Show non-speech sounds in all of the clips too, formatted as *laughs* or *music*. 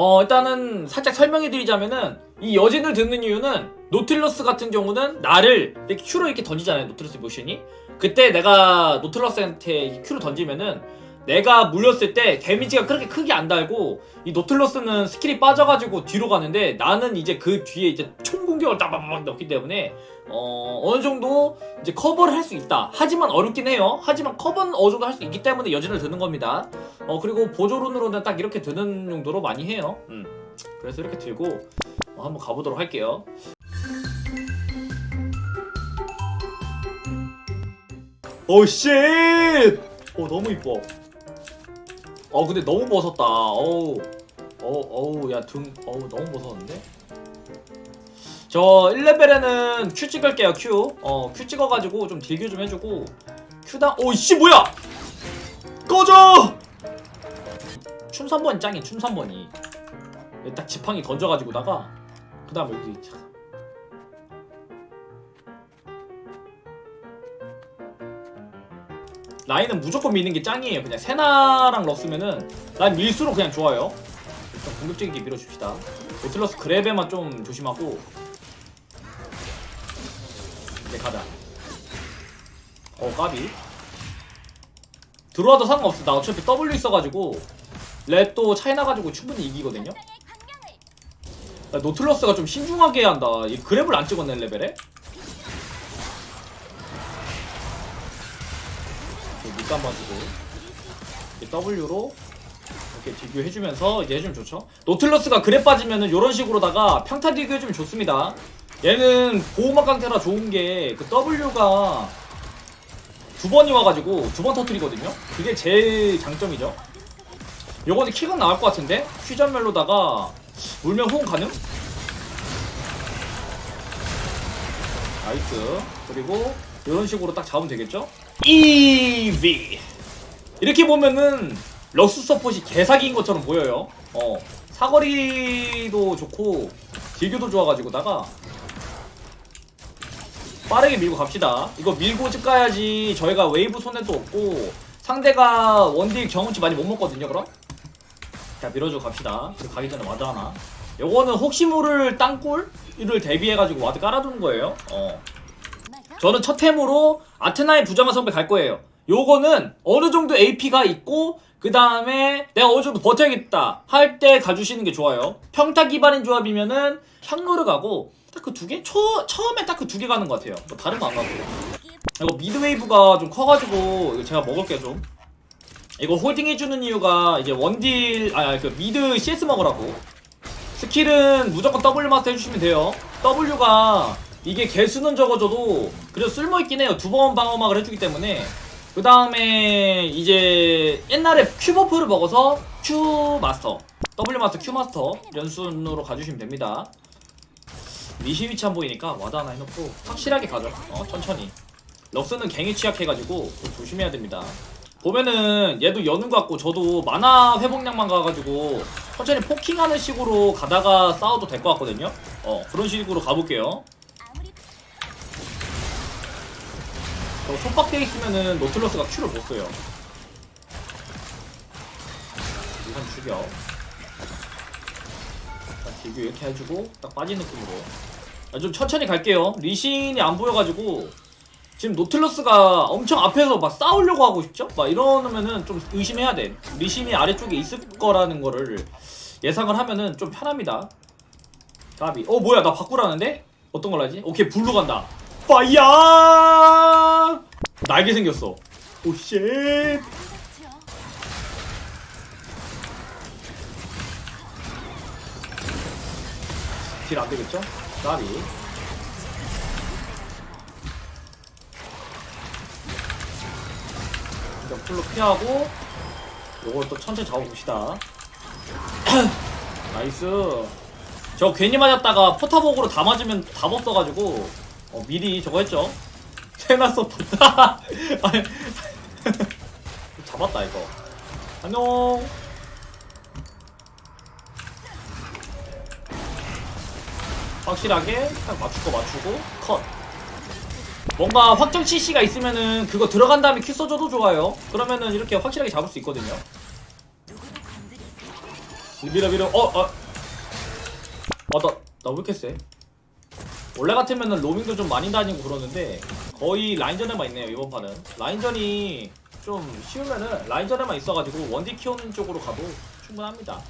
어 일단은 살짝 설명해 드리자면은 이 여진을 듣는 이유는 노틸러스 같은 경우는 나를 이렇게 큐로 이렇게 던지잖아요 노틸러스 모션이. 그때 내가 노틸러스한테 이 큐로 던지면은 내가 물렸을 때 데미지가 그렇게 크게 안 달고 이 노틸러스는 스킬이 빠져가지고 뒤로 가는데 나는 이제 그 뒤에 이제 총 공격을 따바바박 넣기 때문에 어 어느 정도 이제 커버를 할 수 있다 하지만 어렵긴 해요 하지만 커버는 어느 정도 할 수 있기 때문에 여진을 드는 겁니다 어 그리고 보조론으로는 딱 이렇게 드는 용도로 많이 해요. 음. 그래서 이렇게 들고 어, 한번 가보도록 할게요. 오 쉣! 오 너무 이뻐. 어 근데 너무 벗었다. 어우 어우 어우 야등 어우 너무 벗었는데. 저 1레벨에는 Q 찍을게요 Q. 어 Q 찍어가지고 좀 딜교 좀 해주고 Q당 오이씨 뭐야? 꺼져! 춤 3번이 짱이 춤 3번이 딱 지팡이 던져가지고다가 그 다음에 여기 라인은 무조건 미는 게 짱이에요. 그냥 세나랑 럭스면은 난 밀수록 그냥 좋아요. 일단 공격적이게 밀어줍시다. 노틀러스 그랩에만 좀 조심하고. 이제 가자. 어 까비. 들어와도 상관없어. 나 어차피 W 있어가지고 랩도 차이 나가지고 충분히 이기거든요. 야, 노틀러스가 좀 신중하게 해야 한다. 이 그랩을 안 찍었네 레벨에 이제 W로 이렇게 딜교 해주면서 이제 해주면 좋죠. 노틀러스가 그랩 빠지면은 이런 식으로다가 평타 딜교 해주면 좋습니다. 얘는 보호막 강태라 좋은 게 그 W가 두 번이 와가지고 두 번 터트리거든요. 그게 제일 장점이죠. 요거는 킥은 나올 것 같은데 퓨전멜로다가 물면 호응 가능? 나이스. 그리고 이런 식으로 딱 잡으면 되겠죠? EV 이렇게 보면은 럭스 서폿이 개사기인 것처럼 보여요. 어 사거리도 좋고 딜교도 좋아가지고다가 빠르게 밀고 갑시다. 이거 밀고 집 가야지 저희가 웨이브 손해도 없고 상대가 원딜 경험치 많이 못 먹거든요 그럼? 자 밀어주고 갑시다. 그 가기 전에 와드 하나. 요거는 혹시 모를 땅굴을 대비해가지고 와드 깔아두는 거예요. 어 저는 첫 템으로 아테나의 부정한 성배 갈 거예요. 요거는 어느 정도 AP가 있고 그 다음에 내가 어느 정도 버텨야겠다 할 때 가주시는 게 좋아요. 평타 기반인 조합이면은 향로를 가고 딱 그 두 개? 처, 처음에 딱 그 두 개 가는 것 같아요. 뭐 다른 거 안 가고. 이거 미드웨이브가 좀 커가지고 이거 제가 먹을게요 좀. 이거 홀딩 해주는 이유가 이제 원딜 아 그 미드 CS 먹으라고. 스킬은 무조건 W 마스터 해주시면 돼요. W가 이게 개수는 적어져도 그래도 쓸모있긴 해요. 두 번 방어막을 해주기 때문에 그 다음에 이제 옛날에 Q 버프를 먹어서 Q 마스터 W 마스터 Q 마스터 이런 순으로 가주시면 됩니다. 미시 위치 안 보이니까 와드 하나 해놓고 확실하게 가죠. 어 천천히. 럭스는 갱에 취약해가지고 좀 조심해야 됩니다. 보면은 얘도 여는 것 같고 저도 만화 회복량만 가가지고 천천히 포킹하는 식으로 가다가 싸워도 될 것 같거든요. 어 그런 식으로 가볼게요. 저 속박돼 있으면은 노틀러스가 큐를 못 써요. 이건 죽여. 딱 딜교 이렇게 해주고 딱 빠진 느낌으로. 아, 좀 천천히 갈게요. 리신이 안 보여가지고 지금 노틀러스가 엄청 앞에서 막 싸우려고 하고 싶죠? 막 이러면은 좀 의심해야 돼. 리신이 아래쪽에 있을 거라는 거를 예상을 하면은 좀 편합니다. 까비. 어 뭐야 나 바꾸라는데? 어떤 걸 하지? 오케이 블루 간다. 파이야! 날개 생겼어. 오 쉣. 딜 안 되겠죠? 까비. 일단 풀로 피하고 요걸 또 천천히 잡아봅시다. *clears throat* 나이스. 저 괜히 맞았다가 포타복으로 다 맞으면 다 벗어가지고 어, 미리 저거 했죠. 세나 서포트. *laughs* *laughs* 잡았다 이거. 안녕. 확실하게 딱거 맞추고 컷. 뭔가 확정 CC가 있으면은 그거 들어간 다음에 큐 써줘도 좋아요. 그러면은 이렇게 확실하게 잡을 수 있거든요. 밀어 밀어 어어 아나나 왜 이렇게 세? 원래 같으면은 로밍도 좀 많이 다니고 그러는데 거의 라인전에만 있네요 이번 판은. 라인전이 좀 쉬우면은 라인전에만 있어가지고 원딜 키우는 쪽으로 가도 충분합니다.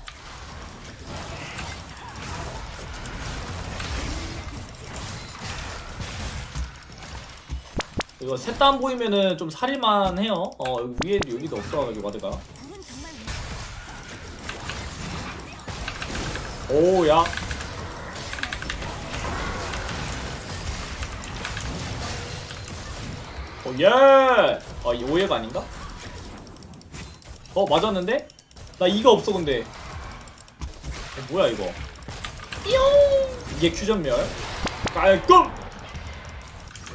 이거 셋 다 안 보이면은 좀 살일만 해요. 어 위에 여기도 없어가지고 와드가. 오야 오예! 아 이 오예가 아닌가? 어 맞았는데? 나 이가 없어 근데. 어, 뭐야 이거? 이게 큐전멸? 깔끔!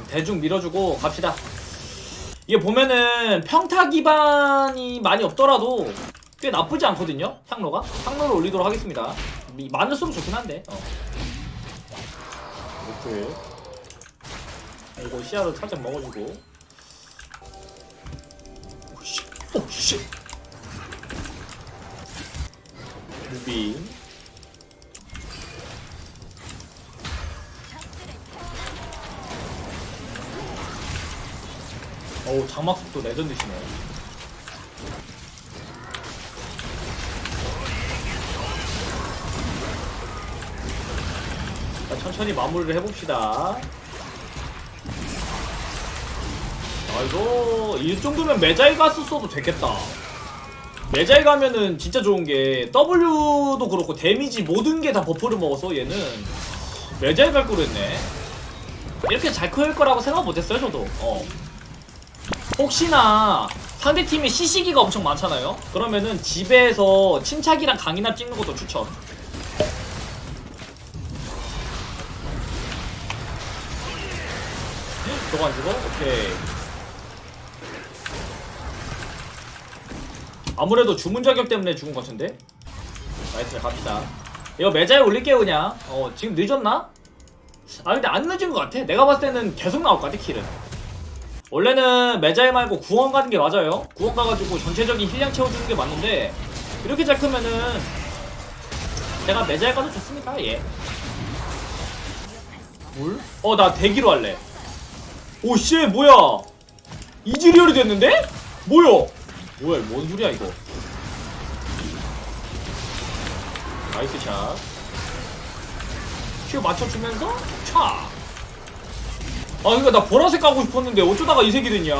대중 밀어주고 갑시다. 이게 보면은 평타 기반이 많이 없더라도 꽤 나쁘지 않거든요 향로가? 향로를 올리도록 하겠습니다. 이- 많을수록 좋긴 한데 어. 오케이. 이거 시야를 살짝 먹어주고 오씨. 무빙 어우 장막 속도 레전드시네. 자, 천천히 마무리를 해봅시다 아 이거 이 정도면 메자이 가스 써도 되겠다. 메자이 가면은 진짜 좋은 게 W도 그렇고 데미지 모든 게 다 버프를 먹어서 얘는 메자이 갈 거랬네. 이렇게 잘 클 거라고 생각 못했어요 저도. 어. 혹시나 상대팀에 시시기가 엄청 많잖아요? 그러면은 집에서 침착이랑 강인압 찍는 것도 추천. 저거 안 죽어? 오케이 아무래도 주문 자격 때문에 죽은 것 같은데? 나이스 갑시다. 이거 매자에 올릴게요 그냥. 어 지금 늦었나? 아 근데 안 늦은 것 같아. 내가 봤을 때는 계속 나올 것 같아 킬은. 원래는 매자에 말고 구원 가는 게 맞아요. 구원 가가지고 전체적인 힐량 채워주는 게 맞는데 이렇게 잘 크면은 제가 매자에 가도 좋습니다 예. 뭘? 어 나 대기로 할래. 오씨 뭐야? 이즈리얼이 됐는데? 뭐야 뭐야 뭔 소리야 이거 나이스 샷 큐 맞춰주면서 차 아, 그니까 나 보라색 가고 싶었는데 어쩌다가 이 색이 됐냐.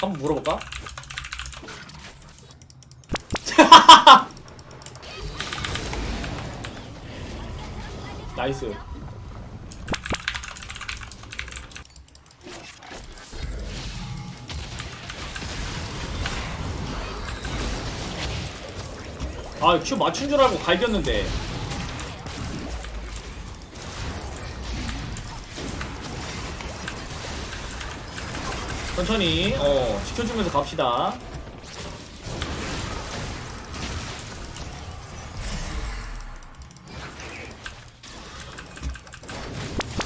한번 물어볼까? *laughs* 나이스. 아, 큐 맞춘 줄 알고 갈겼는데. 천천히 어 지켜주면서 갑시다.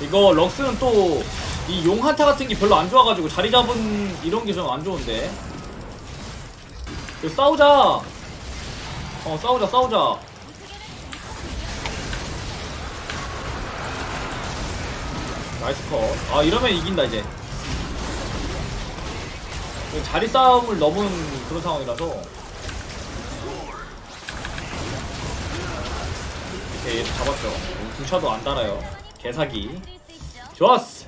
이거 럭스는 또 이 용한타 같은 게 별로 안 좋아가지고 자리 잡은 이런 게 좀 안 좋은데. 이거 싸우자 어 싸우자 싸우자. 나이스 컷아 이러면 이긴다 이제. 자리 싸움을 넘은 그런 상황이라서. 얘도 잡았죠. 궁차도 안 달아요. 개사기. 좋았어.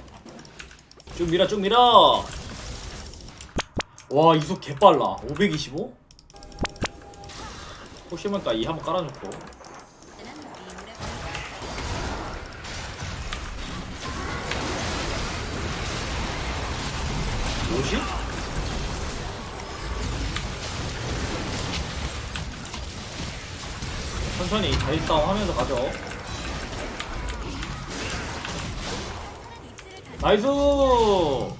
쭉 밀어 쭉 밀어. 와 이속 개빨라. 525? 혹시 모르니까 이 한번 깔아놓고 뭐지? 천천히 다리 싸움 하면서 가죠. 나이스! 뭐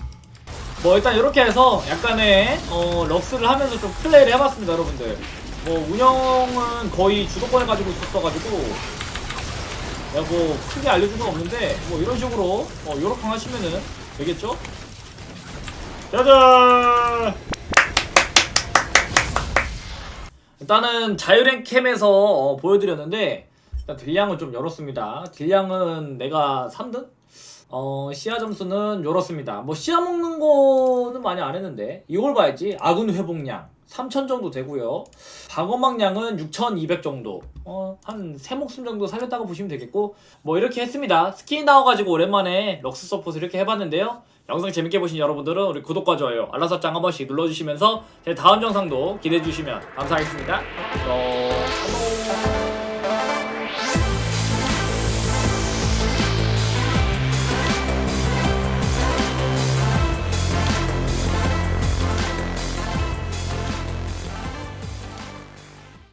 일단 이렇게 해서 약간의 어, 럭스를 하면서 좀 플레이를 해봤습니다 여러분들 뭐 운영은 거의 주도권을 가지고 있었어가지고 내가 뭐 크게 알려준 건 없는데 뭐 이런 식으로 어, 요렇게 하시면은 되겠죠? 짜잔! 일단은 자유랭 캠에서 어, 보여드렸는데 일단 딜량을 좀 열었습니다. 딜량은 내가 3등? 어 시야 점수는 열었습니다. 뭐 시야 먹는 거는 많이 안 했는데 이걸 봐야지. 아군 회복량 3,000 정도 되고요. 방어막량은 6,200 정도. 어 한 세 목숨 정도 살렸다고 보시면 되겠고 뭐 이렇게 했습니다. 스킨 나와가지고 오랜만에 럭스 서포트 이렇게 해봤는데요. 영상 재밌게 보신 여러분들은 우리 구독과 좋아요, 알람 설정 한 번씩 눌러주시면서 제 다음 영상도 기대해 주시면 감사하겠습니다. 그럼